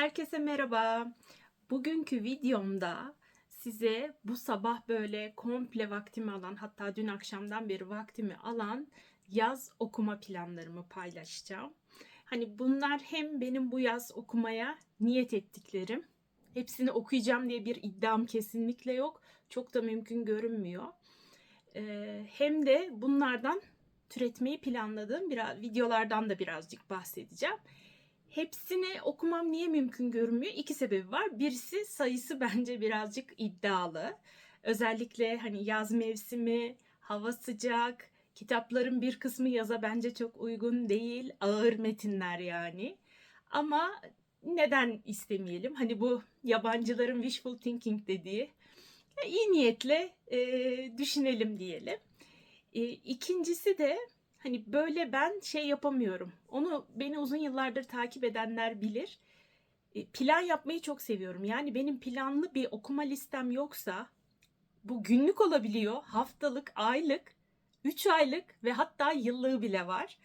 Herkese merhaba. Bugünkü videomda size bu sabah böyle komple vaktimi alan hatta dün akşamdan beri vaktimi alan yaz okuma planlarımı paylaşacağım. Hani bunlar hem benim bu yaz okumaya niyet ettiklerim. Hepsini okuyacağım diye bir iddiam kesinlikle yok. Çok da mümkün görünmüyor. Ee, hem de bunlardan türetmeyi planladığım biraz videolardan da birazcık bahsedeceğim. Hepsini okumam niye mümkün görünmüyor? İki sebebi var. Birisi sayısı bence birazcık iddialı. Özellikle hani yaz mevsimi, hava sıcak, kitapların bir kısmı yaza bence çok uygun değil. Ağır metinler yani. Ama neden istemeyelim? Hani bu yabancıların wishful thinking dediği iyi niyetle e, düşünelim diyelim. E, ikincisi de Hani böyle ben şey yapamıyorum. Onu beni uzun yıllardır takip edenler bilir. E, Plan yapmayı çok seviyorum. Yani benim planlı bir okuma listem yoksa bu günlük olabiliyor, haftalık, aylık, 3 aylık ve hatta yıllığı bile var.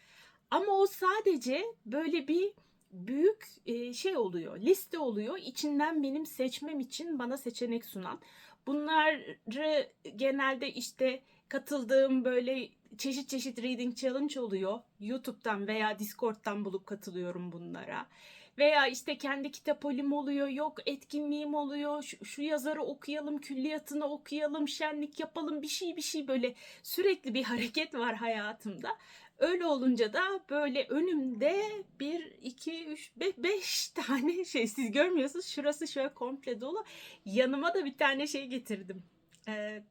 Ama o sadece böyle bir büyük e, şey oluyor, liste oluyor. İçinden benim seçmem için bana seçenek sunan. Bunları genelde işte katıldığım böyle çeşit çeşit reading challenge oluyor. YouTube'dan veya Discord'dan bulup katılıyorum bunlara. Veya işte kendi kitapolüm oluyor, yok etkinliğim oluyor, şu, şu yazarı okuyalım, külliyatını okuyalım, şenlik yapalım, bir şey bir şey böyle sürekli bir hareket var hayatımda. Öyle olunca da böyle önümde bir, iki, üç, beş, beş tane şey siz görmüyorsunuz. Şurası şöyle komple dolu. Yanıma da bir tane şey getirdim. Ee,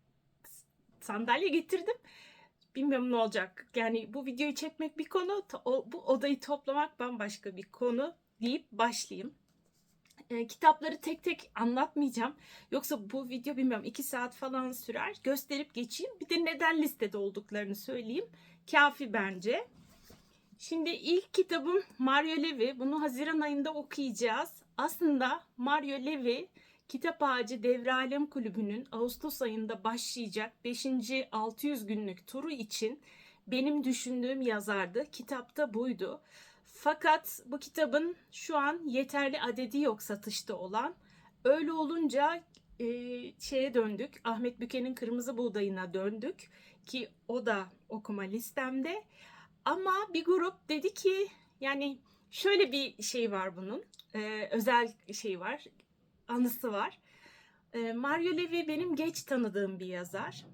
sandalye getirdim. Bilmiyorum ne olacak. Yani bu videoyu çekmek bir konu, bu odayı toplamak bambaşka bir konu deyip başlayayım. E, kitapları tek tek anlatmayacağım. Yoksa bu video bilmiyorum 2 saat falan sürer. Gösterip geçeyim. Bir de neden listede olduklarını söyleyeyim. Kafi bence. Şimdi ilk kitabım Mario Levi. Bunu Haziran ayında okuyacağız. Aslında Mario Levi Kitap Ağacı Devre Alem Kulübü'nün Ağustos ayında başlayacak 5. 600 günlük turu için benim düşündüğüm yazardı. Kitapta buydu. Fakat bu kitabın şu an yeterli adedi yok satışta olan. Öyle olunca e, şeye döndük. Ahmet Büke'nin Kırmızı Buğdayı'na döndük ki o da okuma listemde. Ama bir grup dedi ki yani şöyle bir şey var bunun. E, özel şey var anısı var. Ee, Mario Levi benim geç tanıdığım bir yazar.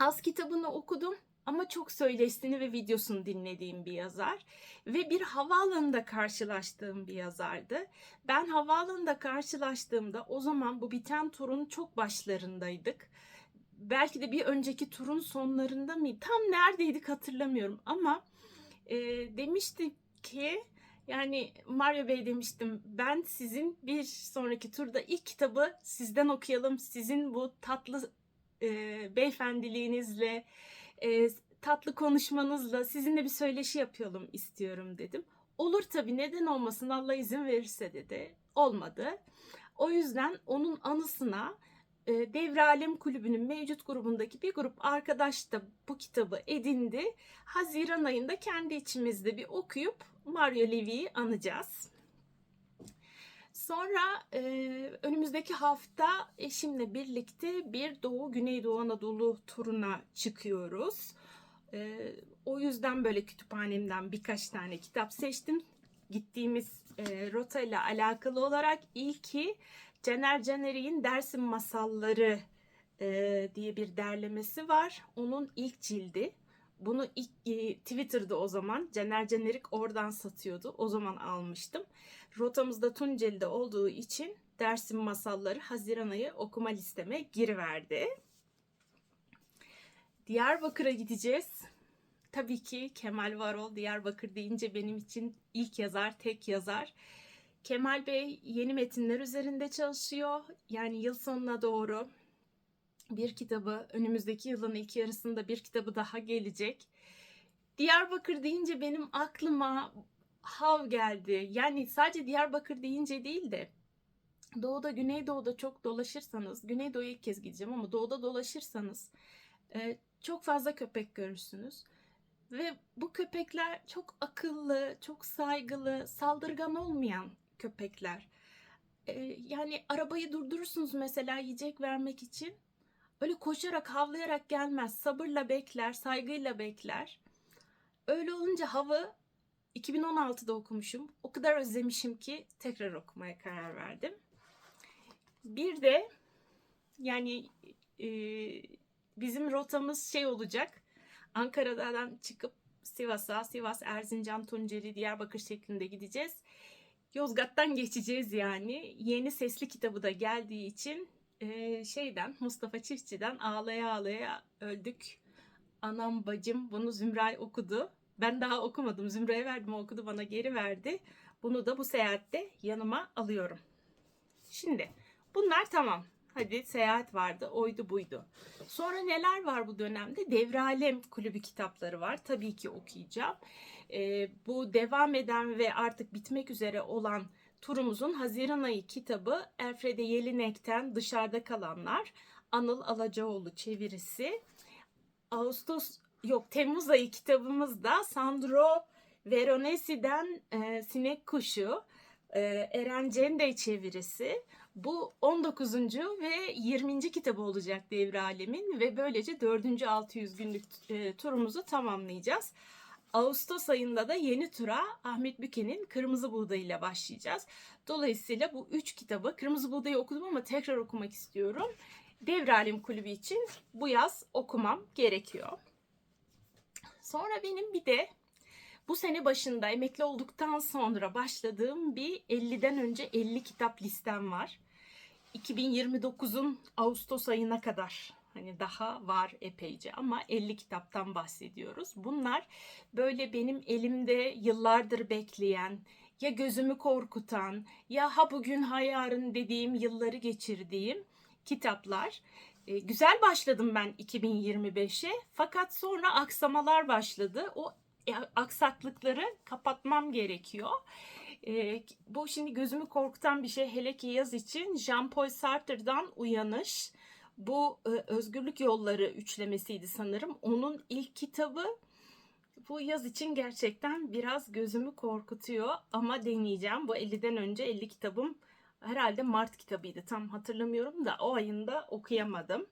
Az kitabını okudum ama çok söyleştiğini ve videosunu dinlediğim bir yazar ve bir havaalanında karşılaştığım bir yazardı. Ben havaalanında karşılaştığımda o zaman bu biten turun çok başlarındaydık. Belki de bir önceki turun sonlarında mı? Tam neredeydik hatırlamıyorum ama e, demişti ki yani Mario Bey demiştim ben sizin bir sonraki turda ilk kitabı sizden okuyalım. Sizin bu tatlı e, beyefendiliğinizle, e, tatlı konuşmanızla sizinle bir söyleşi yapalım istiyorum dedim. Olur tabii neden olmasın Allah izin verirse dedi. Olmadı. O yüzden onun anısına e, Devre Alem Kulübü'nün mevcut grubundaki bir grup arkadaş da bu kitabı edindi. Haziran ayında kendi içimizde bir okuyup Mario Levy'yi anacağız. Sonra e, önümüzdeki hafta eşimle birlikte bir Doğu Güneydoğu Anadolu turuna çıkıyoruz. E, o yüzden böyle kütüphanemden birkaç tane kitap seçtim. Gittiğimiz e, rota ile alakalı olarak ilki Caner Caner'in Dersim Masalları e, diye bir derlemesi var. Onun ilk cildi. Bunu ilk e, Twitter'da o zaman Caner Canerik oradan satıyordu. O zaman almıştım. Rotamızda Tunceli'de olduğu için Dersim Masalları Haziran ayı okuma listeme giriverdi. Diyarbakır'a gideceğiz. Tabii ki Kemal Varol Diyarbakır deyince benim için ilk yazar, tek yazar. Kemal Bey yeni metinler üzerinde çalışıyor. Yani yıl sonuna doğru bir kitabı, önümüzdeki yılın ilk yarısında bir kitabı daha gelecek. Diyarbakır deyince benim aklıma Hav geldi. Yani sadece Diyarbakır deyince değil de Doğuda, Güneydoğu'da çok dolaşırsanız, Güneydoğu'ya ilk kez gideceğim ama Doğu'da dolaşırsanız e, çok fazla köpek görürsünüz. Ve bu köpekler çok akıllı, çok saygılı, saldırgan olmayan köpekler. e, yani arabayı durdurursunuz mesela yiyecek vermek için. Öyle koşarak havlayarak gelmez. Sabırla bekler, saygıyla bekler. Öyle olunca havı 2016'da okumuşum. O kadar özlemişim ki tekrar okumaya karar verdim. Bir de yani e, bizim rotamız şey olacak. Ankara'dan çıkıp Sivas'a, Sivas, Erzincan, Tunceli, Diyarbakır şeklinde gideceğiz. Yozgat'tan geçeceğiz yani. Yeni sesli kitabı da geldiği için e, şeyden Mustafa Çiftçi'den ağlaya ağlaya öldük. Anam bacım bunu Zümray okudu. Ben daha okumadım. Zümra'ya verdim okudu bana geri verdi. Bunu da bu seyahatte yanıma alıyorum. Şimdi bunlar tamam. Hadi seyahat vardı, oydu buydu. Sonra neler var bu dönemde? Devralem kulübü kitapları var. Tabii ki okuyacağım. Ee, bu devam eden ve artık bitmek üzere olan turumuzun Haziran ayı kitabı Elfrede Yelinek'ten Dışarıda Kalanlar. Anıl Alacaoğlu çevirisi. Ağustos yok Temmuz ayı kitabımız da Sandro Veronesi'den e, Sinek Kuşu. E, Eren Cendey çevirisi. Bu 19. ve 20. kitabı olacak Devre Alem'in ve böylece 4. 600 günlük e, turumuzu tamamlayacağız. Ağustos ayında da yeni tura Ahmet Büke'nin Kırmızı Buğday ile başlayacağız. Dolayısıyla bu üç kitabı Kırmızı Buğday'ı okudum ama tekrar okumak istiyorum. Devre Alem Kulübü için bu yaz okumam gerekiyor. Sonra benim bir de bu sene başında emekli olduktan sonra başladığım bir 50'den önce 50 kitap listem var. 2029'un Ağustos ayına kadar hani daha var epeyce ama 50 kitaptan bahsediyoruz. Bunlar böyle benim elimde yıllardır bekleyen, ya gözümü korkutan, ya ha bugün ha yarın dediğim yılları geçirdiğim kitaplar. E, güzel başladım ben 2025'e fakat sonra aksamalar başladı. O e, aksaklıkları kapatmam gerekiyor. E, bu şimdi gözümü korkutan bir şey hele ki yaz için Jean-Paul Sartre'dan Uyanış. Bu e, Özgürlük Yolları üçlemesiydi sanırım. Onun ilk kitabı bu yaz için gerçekten biraz gözümü korkutuyor ama deneyeceğim. Bu 50'den önce 50 kitabım herhalde Mart kitabıydı tam hatırlamıyorum da o ayında okuyamadım.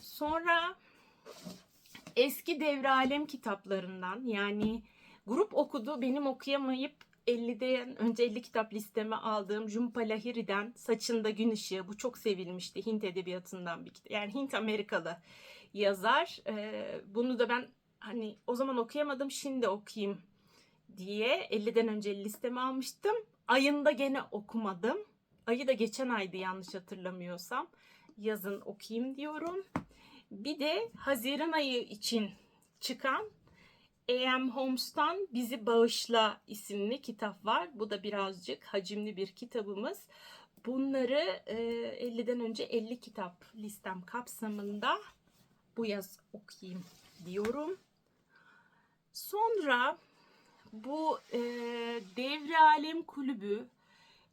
Sonra eski devre kitaplarından yani grup okudu benim okuyamayıp 50'den önce 50 kitap listeme aldığım Jhumpa Lahiri'den Saçında Gün Işığı. Bu çok sevilmişti Hint edebiyatından bir kitap. Yani Hint Amerikalı yazar. Ee, bunu da ben hani o zaman okuyamadım şimdi okuyayım diye 50'den önce listeme almıştım. Ayında gene okumadım. Ayı da geçen aydı yanlış hatırlamıyorsam. Yazın okuyayım diyorum. Bir de Haziran ayı için çıkan A.M. Holmes'tan Bizi Bağışla isimli kitap var. Bu da birazcık hacimli bir kitabımız. Bunları e, 50'den önce 50 kitap listem kapsamında bu yaz okuyayım diyorum. Sonra bu e, Devre Alem Kulübü'nün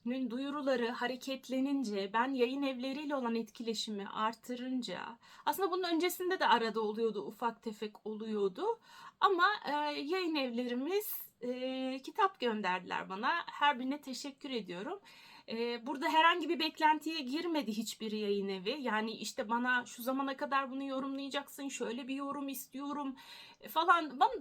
duyuruları hareketlenince ben yayın evleriyle olan etkileşimi artırınca aslında bunun öncesinde de arada oluyordu ufak tefek oluyordu ama e, yayın evlerimiz e, kitap gönderdiler bana her birine teşekkür ediyorum. Burada herhangi bir beklentiye girmedi hiçbir yayın evi. Yani işte bana şu zamana kadar bunu yorumlayacaksın, şöyle bir yorum istiyorum e, falan. Bana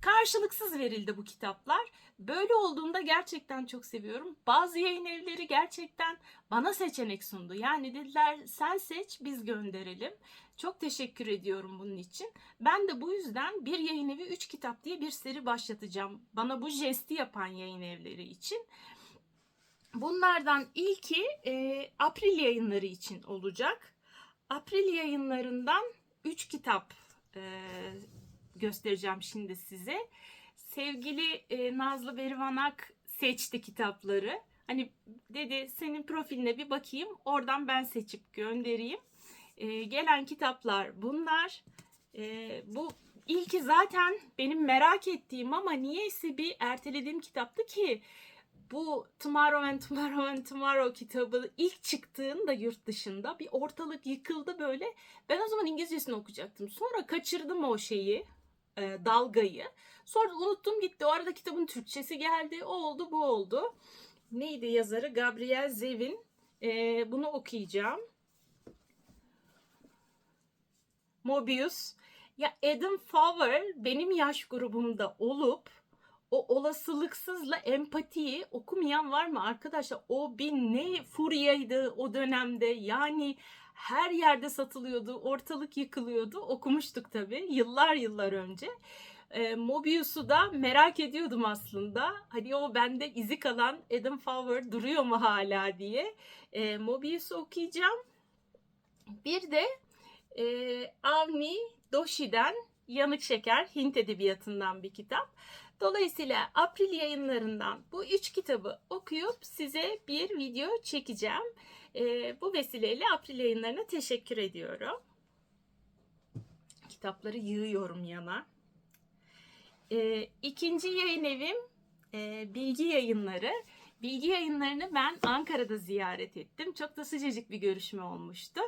karşılıksız verildi bu kitaplar. Böyle olduğunda gerçekten çok seviyorum. Bazı yayın evleri gerçekten bana seçenek sundu. Yani dediler sen seç biz gönderelim. Çok teşekkür ediyorum bunun için. Ben de bu yüzden bir yayın evi 3 kitap diye bir seri başlatacağım. Bana bu jesti yapan yayın evleri için. Bunlardan ilki e, April yayınları için olacak. April yayınlarından 3 kitap e, göstereceğim şimdi size. Sevgili e, Nazlı Berivanak seçti kitapları. Hani dedi senin profiline bir bakayım oradan ben seçip göndereyim. E, gelen kitaplar bunlar. E, bu ilki zaten benim merak ettiğim ama niyeyse bir ertelediğim kitaptı ki bu Tomorrow and Tomorrow and Tomorrow kitabı ilk çıktığında yurt dışında bir ortalık yıkıldı böyle. Ben o zaman İngilizcesini okuyacaktım. Sonra kaçırdım o şeyi, e, dalgayı. Sonra unuttum gitti. O arada kitabın Türkçesi geldi. O oldu bu oldu. Neydi yazarı? Gabriel Zevin. Ee, bunu okuyacağım. Mobius. Ya Adam Favre benim yaş grubumda olup o olasılıksızla empatiyi okumayan var mı arkadaşlar? O bir ne furyaydı o dönemde. Yani her yerde satılıyordu, ortalık yıkılıyordu. Okumuştuk tabii yıllar yıllar önce. E, Mobius'u da merak ediyordum aslında. Hani o bende izi kalan Adam Favre duruyor mu hala diye. E, Mobius'u okuyacağım. Bir de e, Avni Doshi'den Yanık Şeker Hint Edebiyatı'ndan bir kitap. Dolayısıyla April yayınlarından bu üç kitabı okuyup size bir video çekeceğim. E, bu vesileyle April yayınlarına teşekkür ediyorum. Kitapları yığıyorum yana. E, ikinci yayın evim e, Bilgi Yayınları. Bilgi Yayınlarını ben Ankara'da ziyaret ettim. Çok da sıcacık bir görüşme olmuştu.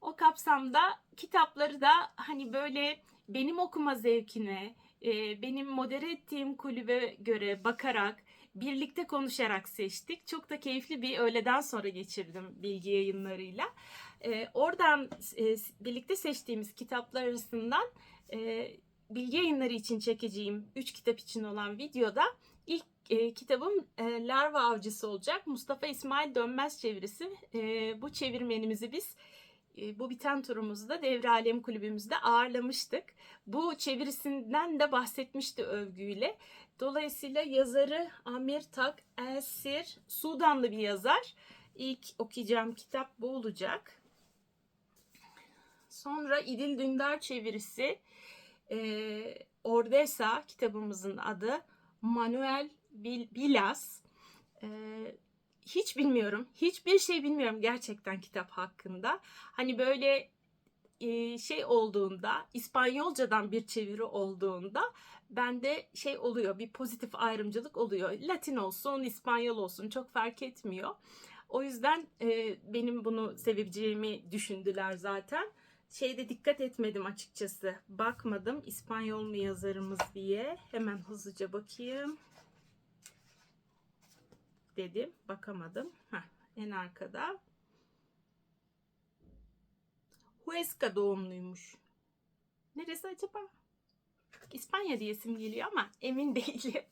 O kapsamda kitapları da hani böyle benim okuma zevkine, benim modere ettiğim kulübe göre bakarak, birlikte konuşarak seçtik. Çok da keyifli bir öğleden sonra geçirdim bilgi yayınlarıyla. E, oradan e, birlikte seçtiğimiz kitaplar arasından bilgi yayınları için çekeceğim 3 kitap için olan videoda ilk e, kitabım e, Larva Avcısı olacak. Mustafa İsmail Dönmez çevirisi. E, bu çevirmenimizi biz e, bu biten turumuzda Devre Alem Kulübümüzde ağırlamıştık. Bu çevirisinden de bahsetmişti övgüyle. Dolayısıyla yazarı Amir Tak Elsir, Sudanlı bir yazar. İlk okuyacağım kitap bu olacak. Sonra İdil Dündar çevirisi e, Ordesa kitabımızın adı. Manuel Bilas. E, hiç bilmiyorum. Hiçbir şey bilmiyorum gerçekten kitap hakkında. Hani böyle e, şey olduğunda, İspanyolcadan bir çeviri olduğunda bende şey oluyor, bir pozitif ayrımcılık oluyor. Latin olsun, İspanyol olsun çok fark etmiyor. O yüzden e, benim bunu sevebileceğimi düşündüler zaten. Şeyde dikkat etmedim açıkçası. Bakmadım İspanyol mu yazarımız diye. Hemen hızlıca bakayım dedim. Bakamadım. Heh, en arkada. Huesca doğumluymuş. Neresi acaba? İspanya diyesim geliyor ama emin değilim.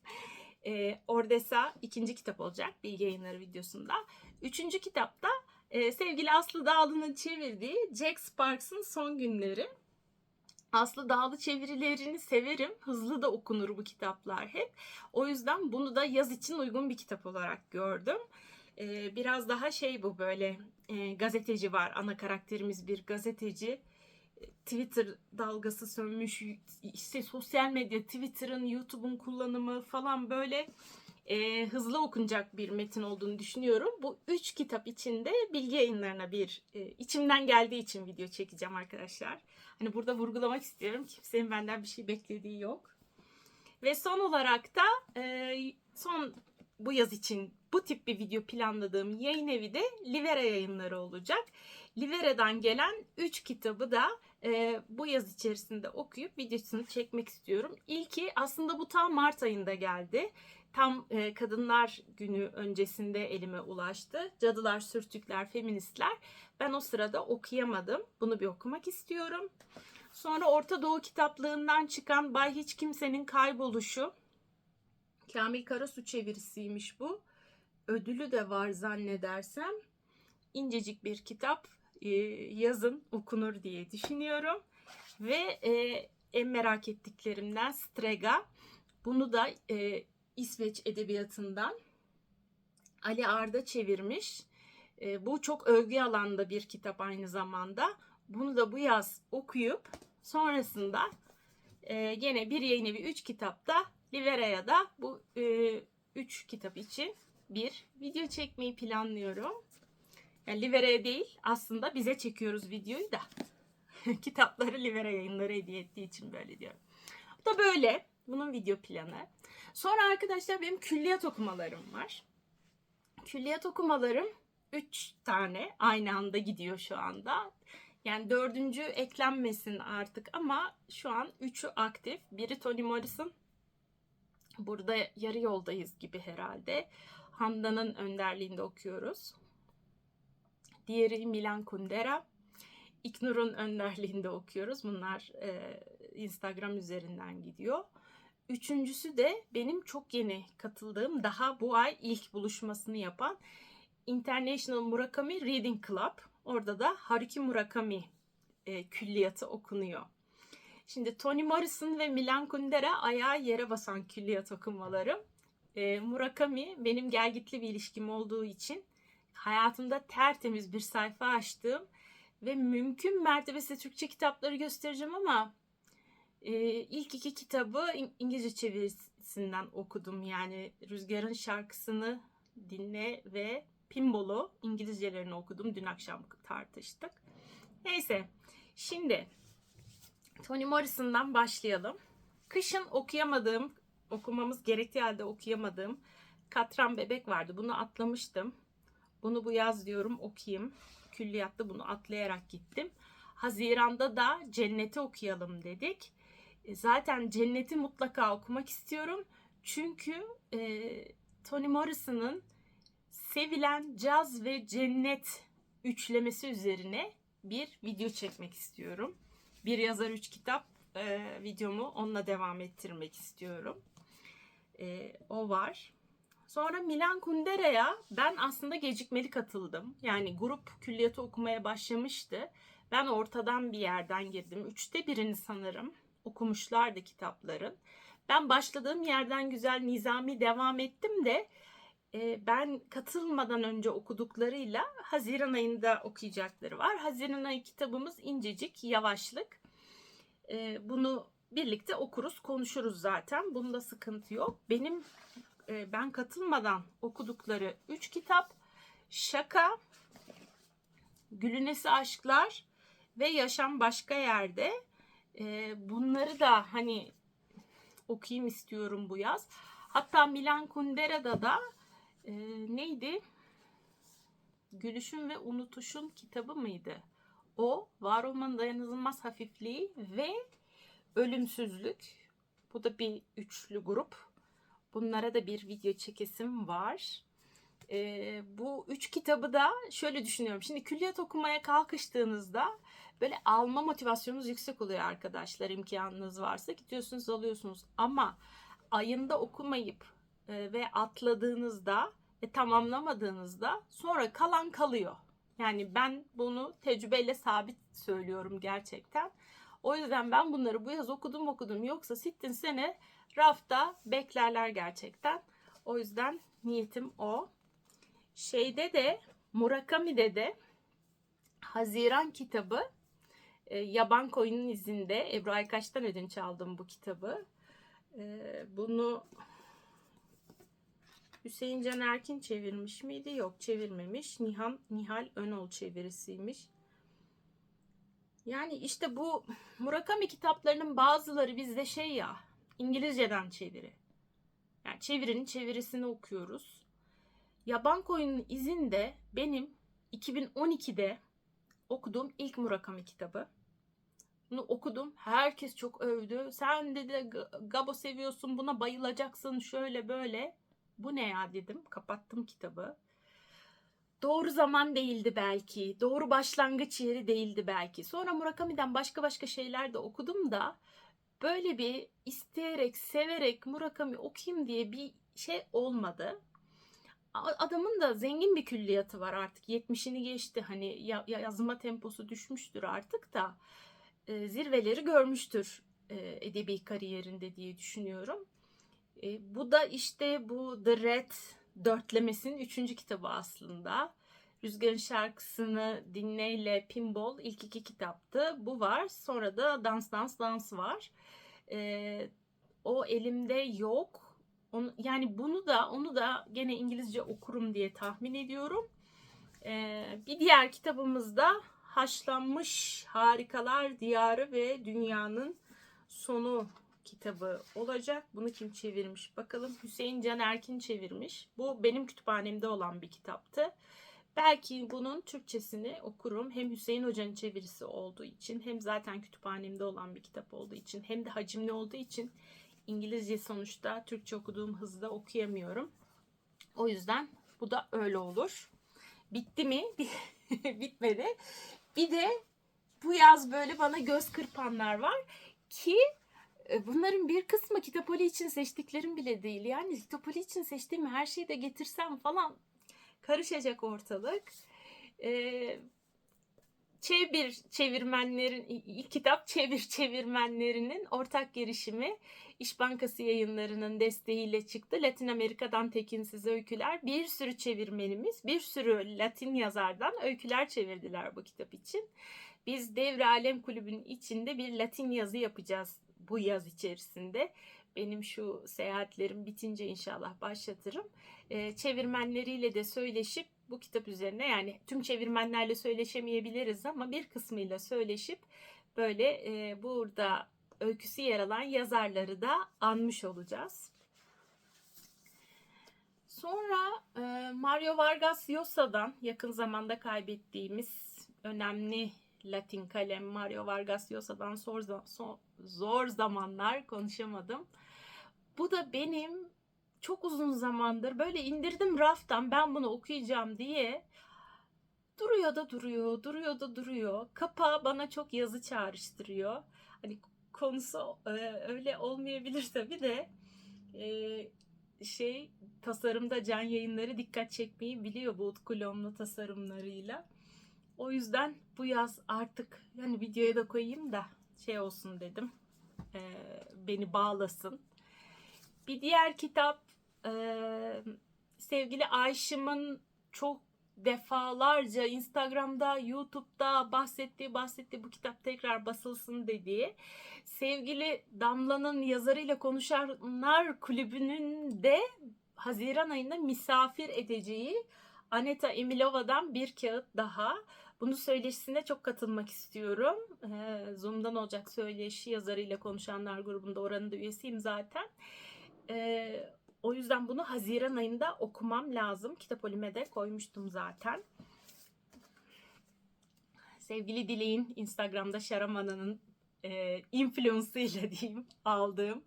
E, Ordesa ikinci kitap olacak Bilgi Yayınları videosunda. Üçüncü kitapta e, sevgili Aslı Dağlı'nın çevirdiği Jack Sparks'ın Son Günleri. Aslı Dağlı çevirilerini severim. Hızlı da okunur bu kitaplar hep. O yüzden bunu da yaz için uygun bir kitap olarak gördüm. Ee, biraz daha şey bu böyle e, gazeteci var. Ana karakterimiz bir gazeteci. Twitter dalgası sönmüş, işte sosyal medya, Twitter'ın, YouTube'un kullanımı falan böyle e, hızlı okunacak bir metin olduğunu düşünüyorum. Bu üç kitap içinde bilgi yayınlarına bir e, içimden geldiği için video çekeceğim arkadaşlar. Hani burada vurgulamak istiyorum. Kimsenin benden bir şey beklediği yok. Ve son olarak da e, son bu yaz için bu tip bir video planladığım yayın evi de Livera yayınları olacak. Livera'dan gelen 3 kitabı da e, bu yaz içerisinde okuyup videosunu çekmek istiyorum. İlki aslında bu tam Mart ayında geldi. Tam e, Kadınlar Günü öncesinde elime ulaştı. Cadılar, Sürtükler, Feministler. Ben o sırada okuyamadım. Bunu bir okumak istiyorum. Sonra Orta Doğu kitaplığından çıkan Bay Hiç Kimsenin Kayboluşu. Kamil Karasu çevirisiymiş bu. Ödülü de var zannedersem. İncecik bir kitap. E, yazın okunur diye düşünüyorum. Ve e, en merak ettiklerimden Strega. Bunu da e, İsveç edebiyatından Ali Arda çevirmiş. E, bu çok övgü alanda bir kitap aynı zamanda. Bunu da bu yaz okuyup sonrasında e, gene bir yayın evi 3 kitapta Livera'ya da bu 3 e, kitap için bir video çekmeyi planlıyorum. Yani Livera'ya değil aslında bize çekiyoruz videoyu da. Kitapları Livera yayınları hediye ettiği için böyle diyorum. Bu da böyle. Bunun video planı. Sonra arkadaşlar benim külliyat okumalarım var. Külliyat okumalarım 3 tane aynı anda gidiyor şu anda. Yani dördüncü eklenmesin artık ama şu an üçü aktif. Biri Toni Morrison. Burada yarı yoldayız gibi herhalde. Handan'ın önderliğinde okuyoruz. Diğeri Milan Kundera. İknur'un önderliğinde okuyoruz. Bunlar e, Instagram üzerinden gidiyor. Üçüncüsü de benim çok yeni katıldığım, daha bu ay ilk buluşmasını yapan International Murakami Reading Club. Orada da Haruki Murakami e, külliyatı okunuyor. Şimdi Toni Morrison ve Milan Kundera ayağa yere basan külliyat okumalarım. E, Murakami benim gelgitli bir ilişkim olduğu için hayatımda tertemiz bir sayfa açtığım ve mümkün mertebesi Türkçe kitapları göstereceğim ama e, ilk iki kitabı İng- İngilizce çevirisinden okudum. Yani Rüzgar'ın şarkısını dinle ve Pinball'u İngilizcelerini okudum. Dün akşam tartıştık. Neyse şimdi Toni Morrison'dan başlayalım. Kışın okuyamadığım, okumamız gerektiği halde okuyamadığım Katran Bebek vardı. Bunu atlamıştım. Bunu bu yaz diyorum okuyayım. Külliyatta bunu atlayarak gittim. Haziran'da da Cenneti okuyalım dedik. E, Zaten Cenneti mutlaka okumak istiyorum. Çünkü e, Toni Morrison'ın sevilen caz ve cennet üçlemesi üzerine bir video çekmek istiyorum. Bir yazar üç kitap e, videomu onunla devam ettirmek istiyorum. E, o var. Sonra Milan Kundera'ya ben aslında gecikmeli katıldım. Yani grup külliyatı okumaya başlamıştı. Ben ortadan bir yerden girdim. Üçte birini sanırım okumuşlardı kitapların. Ben başladığım yerden güzel nizami devam ettim de e, ben katılmadan önce okuduklarıyla Haziran ayında okuyacakları var. Haziran ayı kitabımız incecik, yavaşlık. E, bunu birlikte okuruz, konuşuruz zaten. Bunda sıkıntı yok. Benim e, ben katılmadan okudukları 3 kitap Şaka, Gülünesi Aşklar ve Yaşam Başka Yerde. E, bunları da hani okuyayım istiyorum bu yaz. Hatta Milan Kundera'da da e, neydi? Gülüşün ve Unutuşun kitabı mıydı? O, var olmanın dayanılmaz hafifliği ve ölümsüzlük. Bu da bir üçlü grup. Bunlara da bir video çekesim var. Ee, bu üç kitabı da şöyle düşünüyorum. Şimdi külliyat okumaya kalkıştığınızda böyle alma motivasyonunuz yüksek oluyor arkadaşlar. imkanınız varsa gidiyorsunuz alıyorsunuz. Ama ayında okumayıp e, ve atladığınızda ve tamamlamadığınızda sonra kalan kalıyor. Yani ben bunu tecrübeyle sabit söylüyorum gerçekten. O yüzden ben bunları bu yaz okudum okudum. Yoksa sittin sene rafta beklerler gerçekten. O yüzden niyetim o. Şeyde de Murakami'de de Haziran kitabı e, Yaban Koyunun izinde Ebru Aykaç'tan ödünç aldım bu kitabı. E, bunu Hüseyin Can Erkin çevirmiş miydi? Yok çevirmemiş. Nihan, Nihal Önol çevirisiymiş. Yani işte bu Murakami kitaplarının bazıları bizde şey ya İngilizceden çeviri. Yani çevirinin çevirisini okuyoruz. Yaban Koyunun izinde benim 2012'de okuduğum ilk Murakami kitabı. Bunu okudum. Herkes çok övdü. Sen dedi Gabo seviyorsun buna bayılacaksın şöyle böyle. Bu ne ya dedim. Kapattım kitabı. Doğru zaman değildi belki. Doğru başlangıç yeri değildi belki. Sonra Murakami'den başka başka şeyler de okudum da böyle bir isteyerek, severek Murakami okuyayım diye bir şey olmadı. Adamın da zengin bir külliyatı var artık. 70'ini geçti. Hani yazma temposu düşmüştür artık da e, zirveleri görmüştür e, edebi kariyerinde diye düşünüyorum. E, bu da işte bu The Red dörtlemesinin üçüncü kitabı aslında. Rüzgar'ın şarkısını dinleyle Pinball ilk iki kitaptı. Bu var. Sonra da Dans Dans Dans var. E, o elimde yok. Onu, yani bunu da onu da gene İngilizce okurum diye tahmin ediyorum. E, bir diğer kitabımızda Haşlanmış Harikalar Diyarı ve Dünyanın Sonu kitabı olacak. Bunu kim çevirmiş bakalım. Hüseyin Can Erkin çevirmiş. Bu benim kütüphanemde olan bir kitaptı. Belki bunun Türkçesini okurum. Hem Hüseyin Hoca'nın çevirisi olduğu için hem zaten kütüphanemde olan bir kitap olduğu için hem de hacimli olduğu için İngilizce sonuçta Türkçe okuduğum hızda okuyamıyorum. O yüzden bu da öyle olur. bitti mi? Bitmedi. Bir de bu yaz böyle bana göz kırpanlar var ki e, bunların bir kısmı Kitapoli için seçtiklerim bile değil. Yani Kitapoli için seçtiğim her şeyi de getirsem falan karışacak ortalık. Ee, çevir çevirmenlerin kitap çevir çevirmenlerinin ortak girişimi İş Bankası yayınlarının desteğiyle çıktı. Latin Amerika'dan tekinsiz öyküler. Bir sürü çevirmenimiz, bir sürü Latin yazardan öyküler çevirdiler bu kitap için. Biz Devre Alem Kulübü'nün içinde bir Latin yazı yapacağız bu yaz içerisinde. Benim şu seyahatlerim bitince inşallah başlatırım. Ee, çevirmenleriyle de söyleşip bu kitap üzerine yani tüm çevirmenlerle söyleşemeyebiliriz ama bir kısmıyla söyleşip böyle e, burada öyküsü yer alan yazarları da anmış olacağız. Sonra e, Mario Vargas Llosa'dan yakın zamanda kaybettiğimiz önemli Latin kalem Mario Vargas Llosa'dan zor, zor, zamanlar konuşamadım. Bu da benim çok uzun zamandır böyle indirdim raftan ben bunu okuyacağım diye duruyor da duruyor, duruyor da duruyor. Kapağı bana çok yazı çağrıştırıyor. Hani konusu e, öyle olmayabilir tabii de e, şey tasarımda can yayınları dikkat çekmeyi biliyor bu Utku tasarımlarıyla. O yüzden bu yaz artık yani videoya da koyayım da şey olsun dedim. E, beni bağlasın. Bir diğer kitap e, sevgili Ayşım'ın çok defalarca Instagram'da, YouTube'da bahsettiği bahsettiği bu kitap tekrar basılsın dediği sevgili Damla'nın yazarıyla konuşanlar kulübünün de Haziran ayında misafir edeceği Aneta Emilova'dan bir kağıt daha. Bunu söyleşisine çok katılmak istiyorum. Zoom'dan olacak söyleşi yazarıyla konuşanlar grubunda oranın da üyesiyim zaten. O yüzden bunu Haziran ayında okumam lazım. Kitap de koymuştum zaten. Sevgili Dileğin Instagram'da Şaramana'nın e, influence'ıyla diyeyim aldığım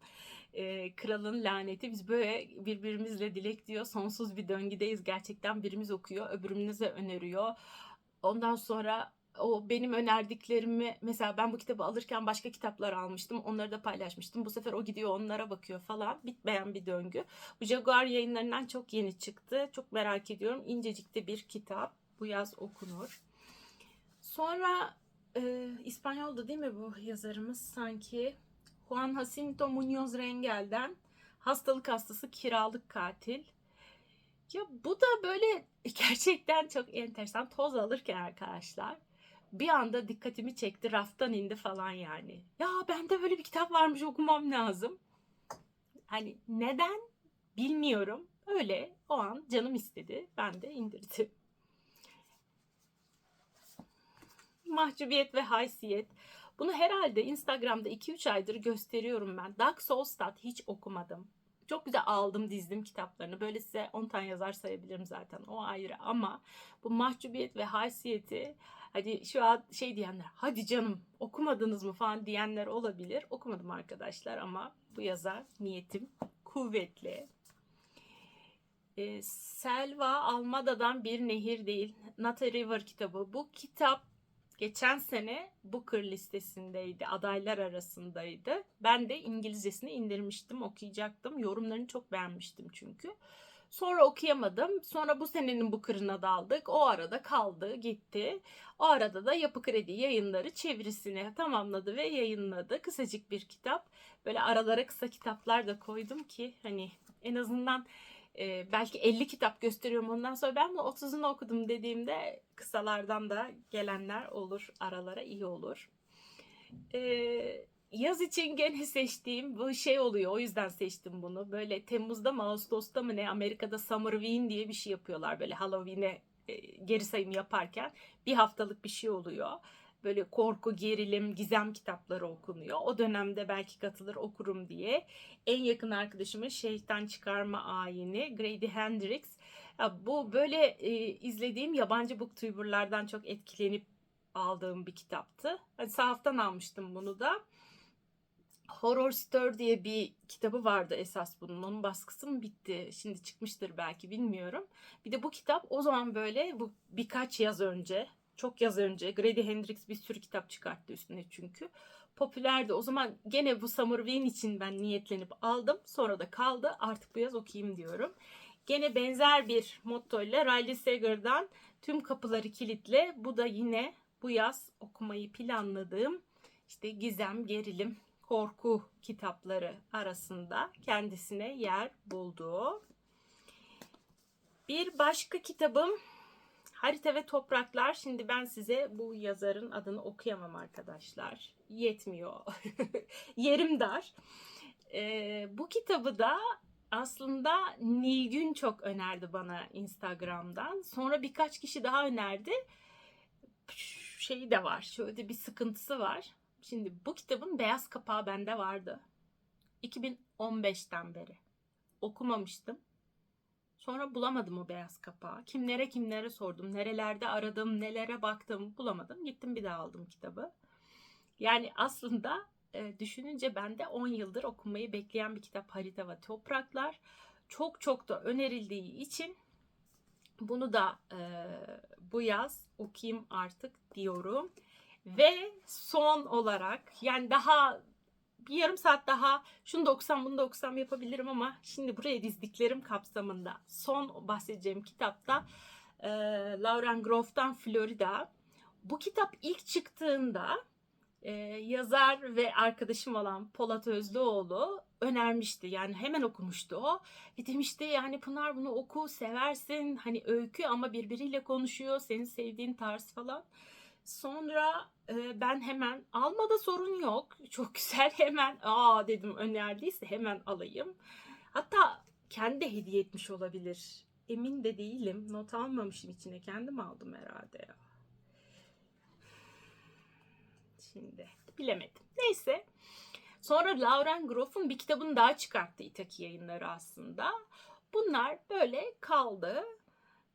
e, Kralın Laneti. Biz böyle birbirimizle dilek diyor. Sonsuz bir döngüdeyiz. Gerçekten birimiz okuyor, öbürümüze öneriyor. Ondan sonra o benim önerdiklerimi mesela ben bu kitabı alırken başka kitaplar almıştım. Onları da paylaşmıştım. Bu sefer o gidiyor onlara bakıyor falan. Bitmeyen bir döngü. Bu Jaguar yayınlarından çok yeni çıktı. Çok merak ediyorum. İncecikte bir kitap. Bu yaz okunur. Sonra e, İspanyol'da değil mi bu yazarımız sanki? Juan Jacinto Muñoz Rengel'den Hastalık Hastası Kiralık Katil. Ya bu da böyle gerçekten çok enteresan. Toz alırken arkadaşlar bir anda dikkatimi çekti. Raftan indi falan yani. Ya bende böyle bir kitap varmış okumam lazım. Hani neden bilmiyorum. Öyle o an canım istedi. Ben de indirdim. Mahcubiyet ve haysiyet. Bunu herhalde Instagram'da 2-3 aydır gösteriyorum ben. Dark Souls'tat hiç okumadım. Çok güzel aldım dizdim kitaplarını. Böyle size 10 tane yazar sayabilirim zaten. O ayrı ama bu mahcubiyet ve haysiyeti hadi şu an şey diyenler hadi canım okumadınız mı falan diyenler olabilir. Okumadım arkadaşlar ama bu yazar niyetim kuvvetli. Ee, Selva Almada'dan Bir Nehir Değil. Not a River kitabı. Bu kitap geçen sene Booker listesindeydi. Adaylar arasındaydı. Ben de İngilizcesini indirmiştim, okuyacaktım. Yorumlarını çok beğenmiştim çünkü. Sonra okuyamadım. Sonra bu senenin Booker'ına daldık. O arada kaldı, gitti. O arada da Yapı Kredi yayınları çevirisini tamamladı ve yayınladı. Kısacık bir kitap. Böyle aralara kısa kitaplar da koydum ki hani en azından e, belki 50 kitap gösteriyorum ondan sonra ben bu 30'unu okudum dediğimde kısalardan da gelenler olur aralara iyi olur. E, yaz için gene seçtiğim bu şey oluyor o yüzden seçtim bunu. Böyle Temmuz'da mı Ağustos'ta mı ne Amerika'da Summerween diye bir şey yapıyorlar böyle Halloween'e e, geri sayım yaparken bir haftalık bir şey oluyor böyle korku, gerilim, gizem kitapları okunuyor. O dönemde belki katılır okurum diye. En yakın arkadaşımın Şeytan Çıkarma Ayini, Grady Hendrix. Ya bu böyle e, izlediğim yabancı booktuberlardan çok etkilenip aldığım bir kitaptı. Hani sahaftan almıştım bunu da. Horror Stir diye bir kitabı vardı esas bunun. Onun baskısı mı bitti? Şimdi çıkmıştır belki bilmiyorum. Bir de bu kitap o zaman böyle bu birkaç yaz önce, çok yaz önce Grady Hendrix bir sürü kitap çıkarttı üstüne çünkü. Popülerdi. O zaman gene bu Summer Wayne için ben niyetlenip aldım. Sonra da kaldı. Artık bu yaz okuyayım diyorum. Gene benzer bir motto ile Riley Sager'dan Tüm Kapıları Kilitle. Bu da yine bu yaz okumayı planladığım işte gizem, gerilim, korku kitapları arasında kendisine yer bulduğu. Bir başka kitabım Harita ve Topraklar. Şimdi ben size bu yazarın adını okuyamam arkadaşlar. Yetmiyor. Yerim dar. Ee, bu kitabı da aslında Nilgün çok önerdi bana Instagram'dan. Sonra birkaç kişi daha önerdi. Şeyi de var. Şöyle bir sıkıntısı var. Şimdi bu kitabın beyaz kapağı bende vardı. 2015'ten beri. Okumamıştım. Sonra bulamadım o beyaz kapağı. Kimlere kimlere sordum. Nerelerde aradım, nelere baktım. Bulamadım. Gittim bir daha aldım kitabı. Yani aslında e, düşününce bende 10 yıldır okumayı bekleyen bir kitap Harita ve Topraklar. Çok çok da önerildiği için bunu da e, bu yaz okuyayım artık diyorum. Ve son olarak yani daha bir yarım saat daha şunu da okusam bunu da okusam yapabilirim ama şimdi buraya dizdiklerim kapsamında son bahsedeceğim kitapta e, Lauren Grove'dan Florida. Bu kitap ilk çıktığında e, yazar ve arkadaşım olan Polat Özlüoğlu önermişti. Yani hemen okumuştu o. Ve demişti yani Pınar bunu oku seversin. Hani öykü ama birbiriyle konuşuyor. Senin sevdiğin tarz falan. Sonra e, ben hemen almada sorun yok. Çok güzel hemen aa dedim önerdiyse hemen alayım. Hatta kendi hediye etmiş olabilir. Emin de değilim. Not almamışım içine. Kendim aldım herhalde ya. Şimdi bilemedim. Neyse. Sonra Lauren Groff'un bir kitabını daha çıkarttı İtaki yayınları aslında. Bunlar böyle kaldı.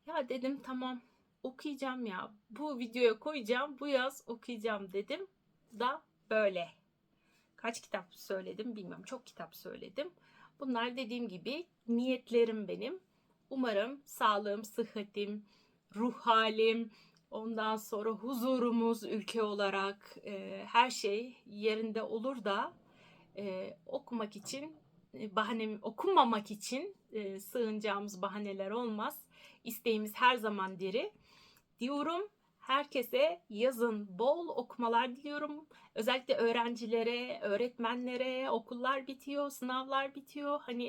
Ya dedim tamam okuyacağım ya. Bu videoya koyacağım. Bu yaz okuyacağım dedim. Da böyle. Kaç kitap söyledim bilmiyorum. Çok kitap söyledim. Bunlar dediğim gibi niyetlerim benim. Umarım sağlığım, sıhhatim, ruh halim, ondan sonra huzurumuz ülke olarak e, her şey yerinde olur da e, okumak için e, bahanem okumamak için e, sığınacağımız bahaneler olmaz. İsteğimiz her zaman diri diyorum. Herkese yazın bol okumalar diliyorum. Özellikle öğrencilere, öğretmenlere, okullar bitiyor, sınavlar bitiyor. Hani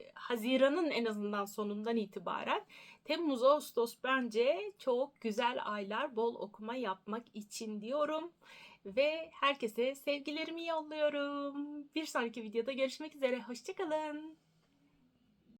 e, Haziran'ın en azından sonundan itibaren Temmuz, Ağustos bence çok güzel aylar bol okuma yapmak için diyorum. Ve herkese sevgilerimi yolluyorum. Bir sonraki videoda görüşmek üzere. Hoşçakalın.